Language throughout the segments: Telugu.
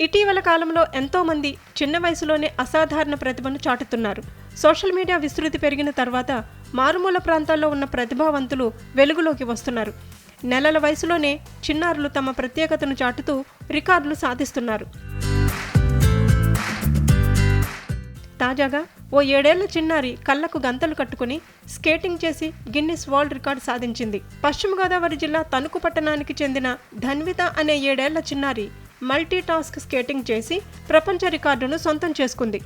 ఇటీవల కాలంలో ఎంతోమంది చిన్న వయసులోనే అసాధారణ ప్రతిభను చాటుతున్నారు. సోషల్ మీడియా విస్తృతి పెరిగిన తర్వాత మారుమూల ప్రాంతాల్లో ఉన్న ప్రతిభావంతులు వెలుగులోకి వస్తున్నారు. నెలల వయసులోనే చిన్నారులు తమ ప్రత్యేకతను చాటుతూ రికార్డులు సాధిస్తున్నారు. తాజాగా ఓ ఏడేళ్ళ చిన్నారి కళ్ళకు గంతలు కట్టుకుని స్కేటింగ్ చేసి గిన్నిస్ వరల్డ్ రికార్డ్ సాధించింది. పశ్చిమ గోదావరి జిల్లా తణుకు పట్టణానికి చెందిన ధన్విత అనే ఏడేళ్ళ చిన్నారి మల్టీటాస్క్ స్కేటింగ్ చేసి ప్రపంచ రికార్డును సొంతం చేసుకుంది.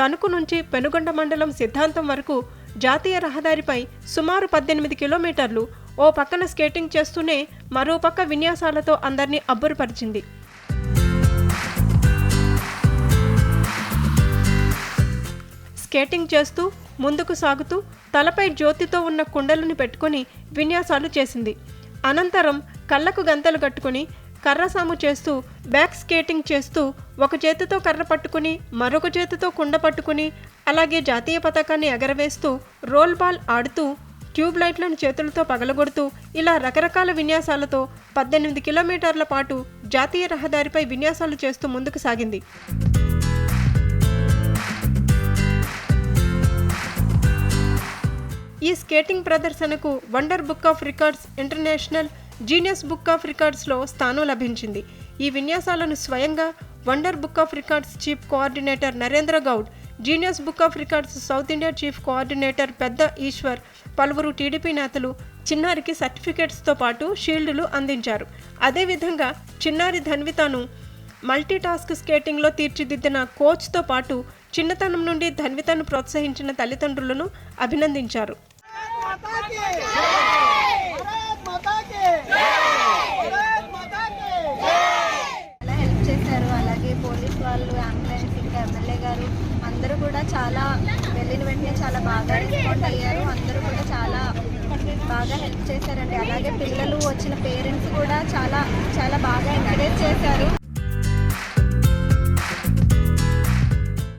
తణుకు నుంచి పెనుగొండ మండలం సిద్ధాంతం వరకు జాతీయ రహదారిపై సుమారు పద్దెనిమిది కిలోమీటర్లు ఓ పక్కన స్కేటింగ్ చేస్తూనే మరో పక్క విన్యాసాలతో అందరినీ అబ్బురపరిచింది. స్కేటింగ్ చేస్తూ ముందుకు సాగుతూ తలపై జ్యోతితో ఉన్న కుండలను పెట్టుకొని విన్యాసాలు చేసింది. అనంతరం కళ్ళకు గంతలు కట్టుకుని కర్రసాము చేస్తూ బ్యాక్ స్కేటింగ్ చేస్తూ ఒక చేతితో కర్ర పట్టుకుని మరొక చేతితో కుండ పట్టుకుని అలాగే జాతీయ పతాకాన్ని ఎగరవేస్తూ రోల్ బాల్ ఆడుతూ ట్యూబ్ లైట్లను చేతులతో పగలగొడుతూ ఇలా రకరకాల విన్యాసాలతో పద్దెనిమిది కిలోమీటర్ల పాటు జాతీయ రహదారిపై విన్యాసాలు చేస్తూ ముందుకు సాగింది. ఈ స్కేటింగ్ ప్రదర్శనకు Wonder Book of Records International Genius Book of రికార్డ్స్లో స్థానం లభించింది. ఈ విన్యాసాలను స్వయంగా Wonder Book of Records chief coordinator Narendra Goud Genius Book of Records South India chief coordinator పెద్ద ఈశ్వర్ పలువురు టీడీపీ నేతలు చిన్నారికి సర్టిఫికేట్స్తో పాటు షీల్డులు అందించారు. అదేవిధంగా చిన్నారి ధన్వితను మల్టీటాస్క్ స్కేటింగ్లో తీర్చిదిద్దిన కోచ్తో పాటు చిన్నతనం నుండి ధన్వితను ప్రోత్సహించిన తల్లిదండ్రులను అభినందించారు. వాళ్ళు అంబులెన్స్ ఇంకా ఎమ్మెల్యే గారు అందరూ కూడా చాలా వెళ్ళిన వెంటనే చాలా బాగా రెస్పాండ్ అయ్యారు. అందరూ కూడా చాలా బాగా హెల్ప్ చేశారండి. అలాగే పిల్లలు వచ్చిన పేరెంట్స్ కూడా చాలా చాలా బాగా ఎంకరేజ్ చేశారు.